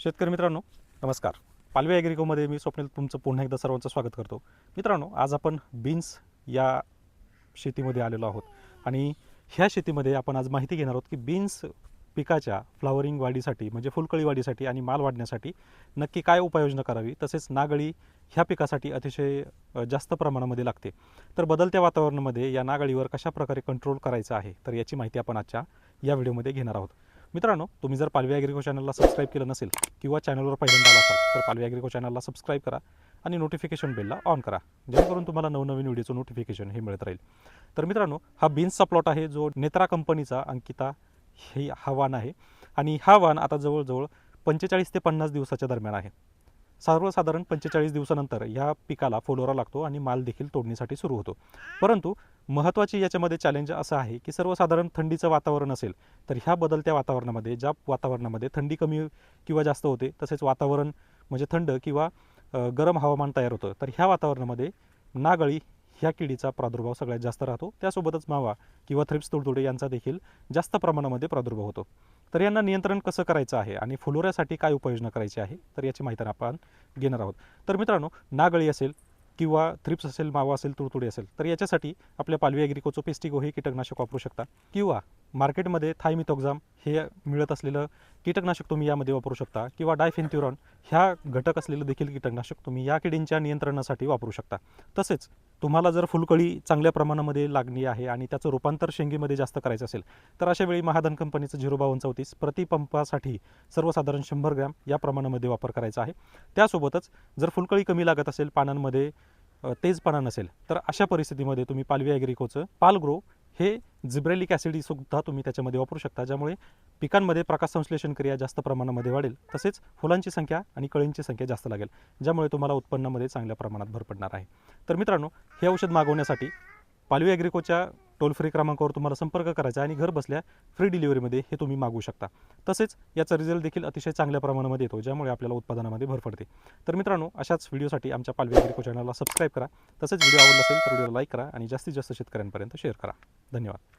शेतकरी मित्रांनो नमस्कार. पालवे ॲग्रिकोमध्ये मी स्वप्नील तुमचं पुन्हा एकदा सर्वांचं स्वागत करतो. मित्रांनो आज आपण बीन्स या शेतीमध्ये आलेलो आहोत. आणि ह्या शेतीमध्ये आपण आज माहिती घेणार आहोत की बीन्स पिकाच्या फ्लावरिंग वाढीसाठी म्हणजे फुलकळी वाढीसाठी आणि माल वाढण्यासाठी नक्की काय उपाययोजना करावी? तसेच नागळी ह्या पिकासाठी अतिशय जास्त प्रमाणामध्ये लागते. तर बदलत्या वातावरणामध्ये या नागळीवर कशा प्रकारे कंट्रोल करायचं आहे? तर याची माहिती आपण आजच्या या व्हिडिओमध्ये घेणार आहोत. मित्रांनो तुम्ही जर पालवी ॲग्रिको चॅनलला सबस्क्राईब केलं नसेल किंवा चॅनलवर पहिल्यांदा आला असाल तर पालवी ॲग्रिको चॅनलला सबस्क्राईब करा आणि नोटिफिकेशन बेलला ऑन करा जेणेकरून तुम्हाला नवनवीन व्हिडिओचं नोटिफिकेशन हे मिळत राहील. तर मित्रांनो हा बीन्सचा प्लॉट आहे जो नेत्रा कंपनीचा अंकिता हे हा वाण आहे आणि हा वाण आता जवळजवळ पंचेचाळीस ते पन्नास दिवसाच्या दरम्यान आहे. सर्वसाधारण पंचेचाळीस दिवसानंतर या पिकाला फुलोरा लागतो आणि माल देखील तोडणीसाठी सुरू होतो. परंतु महत्त्वाची याच्यामध्ये चॅलेंज असं आहे की सर्वसाधारण थंडीचं वातावरण असेल तर ह्या बदलत्या वातावरणामध्ये ज्या वातावरणामध्ये थंडी कमी किंवा जास्त होते तसेच वातावरण म्हणजे थंड किंवा गरम हवामान तयार होतं तर ह्या वातावरणामध्ये नागळी ह्या किडीचा प्रादुर्भाव सगळ्यात जास्त राहतो. त्यासोबतच मावा किंवा थ्रिप्स तुडतुडे यांचा देखील जास्त प्रमाणामध्ये प्रादुर्भाव होतो. तर यांना नियंत्रण कसं करायचं आहे आणि फुलोऱ्यासाठी काय उपाययोजना करायची आहे तर याची माहिती आपण घेणार आहोत. तर मित्रांनो नागळी असेल किंवा थ्रिप्स असेल मावा असेल तुडतुडे असेल तर याच्यासाठी आपल्या पालवी ॲग्रिकोचं पेस्टिगो हे कीटकनाशक वापरू शकता. किंवा मार्केटमध्ये थायमिथोक्झाम हे मिळत असलेलं कीटकनाशक तुम्ही यामध्ये वापरू शकता. किंवा डायफेन्थ्युरॉन ह्या घटक असलेलं देखील कीटकनाशक तुम्ही या किडींच्या नियंत्रणासाठी वापरू शकता. तसेच तुम्हाला जर फुलकळी चांगल्या प्रमाणामध्ये लागणी आहे आणि त्याचं रूपांतर शेंगीमध्ये जास्त करायचं असेल तर अशा वेळी महाधन कंपनीचं झिरो बावन्न चौतीस प्रतिपंपासाठी सर्वसाधारण शंभर ग्रॅम या प्रमाणामध्ये वापर करायचा आहे. त्यासोबतच जर फुलकळी कमी लागत असेल पानांमध्ये अ, तेजपाना नसेल तर अशा परिस्थितीमध्ये तुम्ही पालवी ॲग्रिकोचं पालग्रो हे जिब्रेलिक ॲसिडसुद्धा तुम्ही त्याच्यामध्ये वापरू शकता ज्यामुळे पिकांमध्ये प्रकाश संश्लेषण क्रिया जास्त प्रमाणामध्ये वाढेल तसेच फुलांची संख्या आणि कळींची संख्या जास्त लागेल ज्यामुळे तुम्हाला उत्पन्नामध्ये चांगल्या प्रमाणात भर पडणार आहे. तर मित्रांनो हे औषध मागवण्यासाठी पालवी ॲग्रिकोच्या टोल फ्री क्रमांकावर तुम्हाला संपर्क करायचा आणि घर बसल्या फ्री डिलिव्हरीमध्ये हे तुम्ही मागू शकता. तसेच याचा रिझल्ट देखील अतिशय चांगल्या प्रमाणामध्ये येतो ज्यामुळे आपल्याला उत्पादनामध्ये भर पडते. तर मित्रांनो अशाच व्हिडिओसाठी आमच्या पालवी ॲग्रिको चॅनलला सबस्क्राईब करा. तसेच व्हिडिओ आवडला असेल तर व्हिडिओला लाईक करा आणि जास्तीत जास्त शेतकऱ्यांपर्यंत शेअर करा. धन्यवाद.